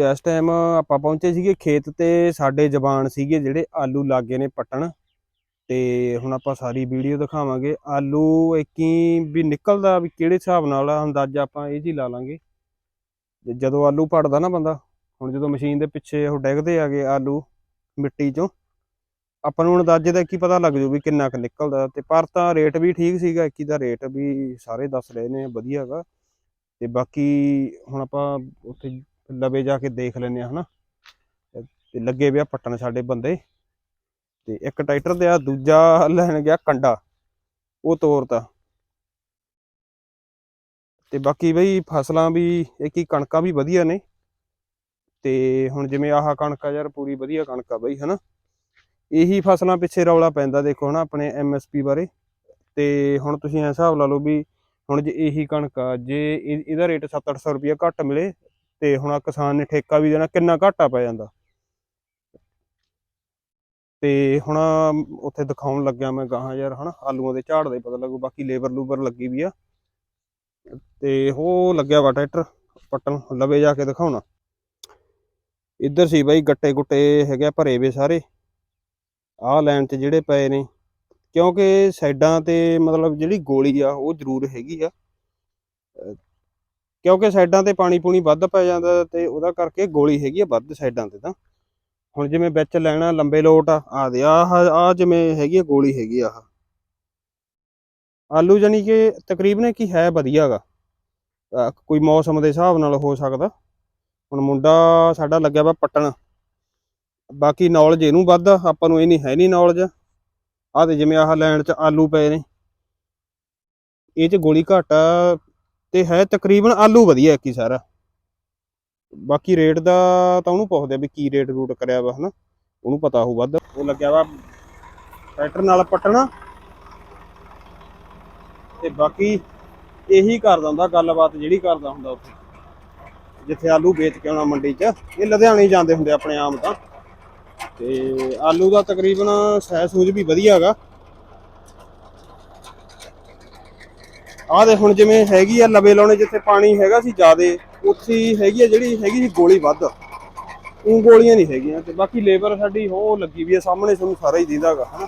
ਇਸ ਟਾਈਮ ਆਪਾਂ ਪਹੁੰਚੇ ਸੀਗੇ ਖੇਤ ਤੇ ਸਾਡੇ ਜਵਾਨ ਸੀਗੇ ਜਿਹੜੇ ਆਲੂ ਲਾਗੇ ਨੇ ਪੱਟਣ। ਤੇ ਹੁਣ ਆਪਾਂ ਸਾਰੀ ਵੀਡੀਓ ਦਿਖਾਵਾਂਗੇ। ਆਲੂ ਇੱਕੀ ਵੀ ਨਿਕਲਦਾ ਵੀ ਕਿਹੜੇ ਹਿਸਾਬ ਨਾਲ ਆ, ਅੰਦਾਜ਼ਾ ਆਪਾਂ ਇਹ ਜੀ ਲਾ ਲਾਂਗੇ। ਜਦੋਂ ਆਲੂ ਪੜਦਾ ਨਾ ਬੰਦਾ ਹੁਣ ਜਦੋਂ ਮਸ਼ੀਨ ਦੇ ਪਿੱਛੇ ਉਹ ਡਿੱਗਦੇ ਆਗੇ ਆਲੂ ਮਿੱਟੀ ਚੋਂ ਆਪਾਂ ਨੂੰ ਅੰਦਾਜ਼ੇ ਦਾ ਕੀ ਪਤਾ ਲੱਗ ਜੂ ਵੀ ਕਿੰਨਾ ਕੁ ਨਿਕਲਦਾ। ਤੇ ਪਰ ਤਾਂ ਰੇਟ ਵੀ ਠੀਕ ਸੀਗਾ ਇੱਕੀ ਦਾ ਰੇਟ ਵੀ ਸਾਰੇ ਦੱਸ ਰਹੇ ਨੇ ਵਧੀਆ ਹੈਗਾ। ਤੇ ਬਾਕੀ ਹੁਣ ਆਪਾਂ ਉੱਥੇ ਲਵੇ ਜਾ ਕੇ ਦੇਖ ਲੈਨੇ ਆ, ਹਨਾ? ਤੇ ਲੱਗੇ ਪਿਆ ਪੱਟਣ ਸਾਡੇ ਬੰਦੇ। ਤੇ ਇੱਕ ਟਰੈਕਟਰ ਤੇ ਆ, ਦੂਜਾ ਲੈਣ ਗਿਆ ਕੰਡਾ। ਉਹ ਤੋਰਤਾ। ਤੇ ਬਾਕੀ ਬਈ ਫਸਲਾਂ ਵੀ, ਇੱਕ ਹੀ ਕਣਕਾਂ ਵੀ ਵਧੀਆ ਨੇ। ਤੇ ਹੁਣ ਜਿਵੇਂ ਆਹ ਕਣਕ ਆ ਯਾਰ, ਪੂਰੀ ਵਧੀਆ ਕਣਕ ਆ ਬਈ, ਹਨਾ? ਇਹੀ ਫਸਲਾਂ ਪਿੱਛੇ ਰੌਲਾ ਪੈਂਦਾ, ਦੇਖੋ, ਹਨਾ, ਆਪਣੇ ਐਮਐਸਪੀ ਬਾਰੇ। ਤੇ ਹੁਣ ਤੁਸੀਂ ਐ ਹਿਸਾਬ ਲਾ ਲਓ ਵੀ, ਹੁਣ ਜੇ ਇਹੀ ਕਣਕ ਆ, ਜੇ ਇਹਦਾ ਰੇਟ 7-800 ਰੁਪਏ ਘੱਟ ਮਿਲੇ ਤੇ ਹੁਣ ਆਹ ਕਿਸਾਨ ਨੇ ਠੇਕਾ ਵੀ ਦੇਣਾ, ਕਿੰਨਾ ਘਾਟਾ ਪੈ ਜਾਂਦਾ। ਤੇ ਹੁਣ ਉੱਥੇ ਦਿਖਾਉਣ ਲੱਗਿਆ ਮੈਂ ਗਾਹਾਂ ਯਾਰ, ਹਨਾ, ਆਲੂਆਂ ਦੇ ਝਾੜ ਦਾ ਪਤਾ ਲੱਗੂ, ਬਾਕੀ ਲੇਬਰ ਲੂਬਰ ਲੱਗੀ ਵੀ ਆ। ਤੇ ਉਹ ਲੱਗਿਆ ਵਾ ਟਰੈਕਟਰ, ਪੱਟਣ, ਲਵੇ ਜਾ ਕੇ ਦਿਖਾਉਣਾ। ਇੱਧਰ ਸੀ ਬਾਈ ਗੱਟੇ ਗੁੱਟੇ ਹੈਗੇ ਆ ਭਰੇ ਵੇ ਸਾਰੇ। ਆਹ ਲਾਈਨ 'ਚ ਜਿਹੜੇ ਪਏ ਨੇ, ਕਿਉਂਕਿ ਸਾਈਡਾਂ ਤੇ ਮਤਲਬ ਜਿਹੜੀ ਗੋਲੀ ਆ, ਉਹ ਜ਼ਰੂਰ ਹੈਗੀ ਆ। ਕਿਉਂਕਿ ਸਾਈਡਾਂ ਤੇ ਪਾਣੀ ਪੂਣੀ ਵੱਧ ਪੈ ਜਾਂਦਾ ਤੇ ਉਹਦਾ ਕਰਕੇ ਗੋਲੀ ਹੈਗੀ ਆ ਵੱਧ ਸਾਈਡਾਂ ਤੇ ਤਾਂ। ਹੁਣ ਜਿਵੇਂ ਵਿੱਚ ਲੈਣਾ ਲੰਬੇ ਲੋਟ ਆ ਆ ਦੇ ਆ ਆ ਜਿਵੇਂ ਹੈਗੀ ਆ ਗੋਲੀ ਹੈਗੀ ਆ ਆਹ। ਆਲੂ ਜਾਨੀ ਕਿ ਤਕਰੀਬਨ ਕੀ ਹੈ ਵਧੀਆਗਾ ਕੋਈ ਮੌਸਮ ਦੇ ਹਿਸਾਬ ਨਾਲ ਹੋ ਸਕਦਾ। ਹੁਣ ਮੁੰਡਾ ਸਾਡਾ ਲੱਗਿਆ ਵਾ ਪੱਟਣ। ਬਾਕੀ ਨੌਲੇਜ ਇਹਨੂੰ ਵੱਧ ਆਪਾਂ ਨੂੰ ਇਹ ਨਹੀਂ, ਹੈ ਨਹੀਂ ਨੌਲੇਜ ਆ ਤੇ ਜਿਵੇਂ ਆਹ ਲੈਣ ਚ ਆਲੂ ਪਏ ਨੇ। ਇਹ ਚ ਗੋਲੀ ਘੱਟ ਆ ਤੇ ਹੈ ਤਕਰੀਬਨ ਆਲੂ ਵਧੀਆ ਇੱਕ ਹੀ ਸਾਰਾ। ਬਾਕੀ ਰੇਟ ਦਾ ਤਾਂ ਉਹਨੂੰ ਪੁੱਛਦੇ ਆ ਵੀ ਕੀ ਰੇਟ ਰੂਟ ਕਰਿਆ ਵਾ, ਹਨਾ? ਉਹਨੂੰ ਪਤਾ ਹੋਊ ਵੱਧ। ਉਹ ਲੱਗਿਆ ਵਾ ਟਰੈਕਟਰ ਨਾਲ ਪੱਟਣਾ। ਤੇ ਬਾਕੀ ਇਹੀ ਕਰਦਾ ਹੁੰਦਾ, ਗੱਲਬਾਤ ਜਿਹੜੀ ਕਰਦਾ ਹੁੰਦਾ ਉੱਥੇ। ਜਿੱਥੇ ਆਲੂ ਵੇਚ ਕੇ ਆਉਣਾ ਮੰਡੀ 'ਚ, ਇਹ ਲੁਧਿਆਣੇ ਜਾਂਦੇ ਹੁੰਦੇ ਆਪਣੇ ਆਮ ਤਾਂ। ਤੇ ਆਲੂ ਦਾ ਤਕਰੀਬਨ ਸਹਿ ਸੂਝ ਵੀ ਵਧੀਆ ਹੈਗਾ ਆਹ ਦੇ ਹੁਣ ਜਿਵੇਂ ਹੈਗੀ ਆ ਲਵੇ ਲਾਉਣੇ ਜਿੱਥੇ ਪਾਣੀ ਹੈਗਾ ਸੀ ਜ਼ਿਆਦੇ ਉੱਥੇ ਹੀ ਹੈਗੀ ਆ ਜਿਹੜੀ ਹੈਗੀ ਸੀ ਗੋਲੀ ਵੱਧ। ਉਹ ਗੋਲੀਆਂ ਨਹੀਂ ਹੈਗੀਆਂ ਤੇ ਬਾਕੀ ਲੇਬਰ ਸਾਡੀ ਉਹ ਲੱਗੀ ਵੀ ਆ ਸਾਹਮਣੇ ਤੁਹਾਨੂੰ ਸਾਰਾ ਹੀ ਦਿੰਦਾ ਹੈਗਾ ਹਨਾ।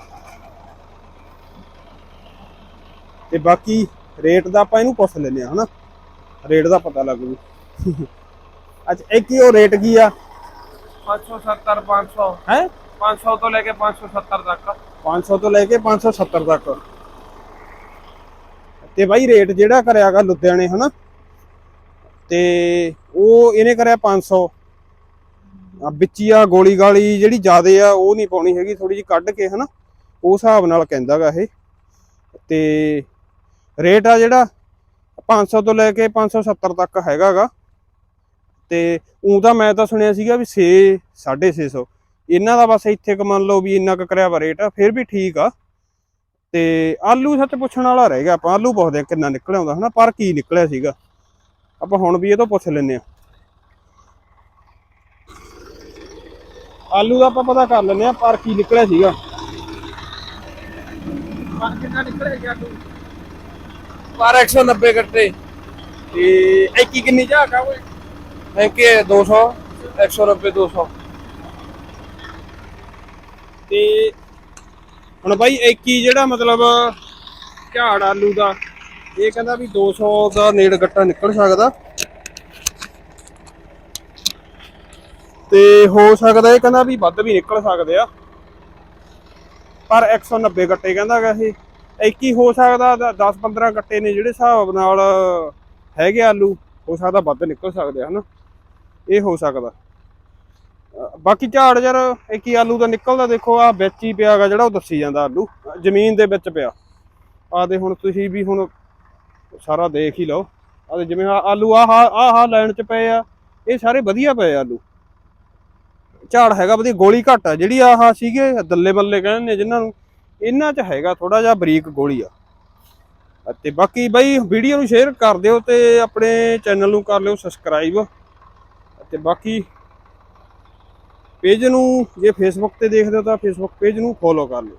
ਤੇ ਬਾਕੀ ਰੇਟ ਦਾ ਆਪਾਂ ਇਹਨੂੰ ਪੁੱਛ ਲੈਨੇ ਆ ਹਨਾ। ਰੇਟ ਦਾ ਪਤਾ ਲੱਗ ਜੂ। ਅੱਛਾ ਇਹ ਕੀ ਉਹ ਰੇਟ ਕੀ ਆ? 570 500 ਹੈ? 500 ਤੋਂ ਲੈ ਕੇ 570 ਤੱਕ। 500 ਤੋਂ ਲੈ ਕੇ 570 ਤੱਕ। ਤੇ ਬਾਈ ਰੇਟ ਜਿਹੜਾ ਕਰਿਆਗਾ ਲੁਧਿਆਣੇ, ਹਨਾ? ਤੇ ਉਹ ਇਹਨੇ ਕਰਿਆ 500 ਆ ਵਿੱਚੀ ਆ ਗੋਲੀ ਗਾਲੀ ਜਿਹੜੀ ਜ਼ਿਆਦੇ ਆ, ਉਹ ਨਹੀਂ ਪਾਉਣੀ ਹੈਗੀ ਥੋੜੀ ਜਿਹੀ ਕੱਢ ਕੇ, ਹਨਾ? ਉਹ ਹਿਸਾਬ ਨਾਲ ਕਹਿੰਦਾਗਾ ਇਹ। ਤੇ ਰੇਟ ਆ ਜਿਹੜਾ 500 ਤੋਂ ਲੈ ਕੇ 570 ਤੱਕ ਹੈਗਾਗਾ ਤੇ ਉਂ ਤਾਂ ਮੈਂ ਤਾਂ ਸੁਣਿਆ ਸੀਗਾ ਵੀ 6 650 ਇਹਨਾਂ ਦਾ ਬਸ ਇੱਥੇ ਕ ਮੰਨ ਲਓ ਵੀ ਇੰਨਾ ਕੁ ਕਰਿਆ ਵਾ ਰੇਟ ਆ ਫਿਰ ਵੀ ਠੀਕ ਆ। ਤੇ ਆਲੂ ਸੱਚ ਪੁੱਛਣ ਵਾਲਾ ਰਹਿ ਗਿਆ ਆਪਾਂ, ਆਲੂ ਪੁੱਛਦੇ ਆ ਕਿੰਨਾ ਨਿਕਲਿਆ ਆਉਂਦਾ, ਹਨਾ, ਪਰ ਕੀ ਨਿਕਲਿਆ ਸੀਗਾ? ਆਪਾਂ ਹੁਣ ਵੀ ਇਹ ਤੋਂ ਪੁੱਛ ਲੈਨੇ ਆ ਆਲੂ ਦਾ ਆਪਾਂ ਪਤਾ ਕਰ ਲੈਨੇ ਆ ਪਰ ਕੀ ਨਿਕਲਿਆ ਸੀਗਾ। ਪਰ ਕਿੰਨਾ ਨਿਕਲੇਗਾ ਤੂੰ ਪਰ 190 ਗੱਟੇ। ਤੇ ਐਕੀ ਕਿੰਨੀ ਝਾਕ ਆ ਓਏ? ਥੈਂਕ ਯੂ 200 190 200 ਤੇ ਹੁਣ ਬਾਈ ਐਕੀ ਜਿਹੜਾ ਮਤਲਬ ਝਾੜ ਆਲੂ ਦਾ, ਇਹ ਕਹਿੰਦਾ ਵੀ 200 ਦਾ ਨੇੜ ਗੱਟਾ ਨਿਕਲ ਸਕਦਾ। ਤੇ ਹੋ ਸਕਦਾ ਇਹ ਕਹਿੰਦਾ ਵੀ ਵੱਧ ਵੀ ਨਿਕਲ ਸਕਦੇ ਆ। ਪਰ 190 ਗੱਟੇ ਕਹਿੰਦਾਗਾ ਇਹ। ਐਕੀ ਹੋ ਸਕਦਾ 10 15 ਗੱਟੇ ਨੇ ਜਿਹੜੇ ਹਿਸਾਬ ਨਾਲ ਹੈਗੇ ਆਲੂ, ਹੋ ਸਕਦਾ ਵੱਧ ਨਿਕਲ ਸਕਦੇ ਆ, ਹਨਾ? ਇਹ ਹੋ ਸਕਦਾ। ਬਾਕੀ ਝਾੜ ਯਾਰ ਇੱਕ ਹੀ ਆਲੂ ਦਾ ਨਿਕਲਦਾ ਦੇਖੋ ਆ ਵਿੱਚ ਹੀ ਪਿਆਗਾ ਜਿਹੜਾ ਉਹ ਦੱਸੀ ਜਾਂਦਾ ਆਲੂ। ਜ਼ਮੀਨ ਦੇ ਵਿੱਚ ਪਿਆ। ਆ ਹੁਣ ਤੁਸੀਂ ਵੀ ਹੁਣ ਸਾਰਾ ਦੇਖ ਹੀ ਲਓ। ਆ ਜਿਵੇਂ ਆਲੂ, ਆਹ ਆਹ ਆਹ ਲਾਈਨ 'ਚ ਪਏ ਆ, ਇਹ ਸਾਰੇ ਵਧੀਆ ਪਏ ਆਲੂ। ਝਾੜ ਹੈਗਾ ਵਧੀਆ, ਗੋਲੀ ਘੱਟ ਆ। ਜਿਹੜੀ ਆਹ ਸੀਗੇ, ਦੱਲੇ ਬੱਲੇ ਕਹਿੰਦੇ ਨੇ ਜਿਨ੍ਹਾਂ ਨੂੰ, ਇਹਨਾਂ 'ਚ ਹੈਗਾ ਥੋੜਾ ਜਿਹਾ ਬਰੀਕ ਗੋਲੀ ਆ। ਤੇ ਬਾਕੀ ਬਾਈ ਵੀਡੀਓ ਨੂੰ ਸ਼ੇਅਰ ਕਰ ਦਿਓ ਤੇ ਆਪਣੇ ਚੈਨਲ ਨੂੰ ਕਰ ਲਿਓ ਸਬਸਕ੍ਰਾਈਬ ਤੇ ਬਾਕੀ ਪੇਜ ਨੂੰ ਜੇ ਫੇਸਬੁੱਕ ਤੇ ਦੇਖਦੇ ਹੋ ਤਾਂ ਫੇਸਬੁੱਕ ਪੇਜ ਨੂੰ ਫੋਲੋ ਕਰ ਲਿਓ।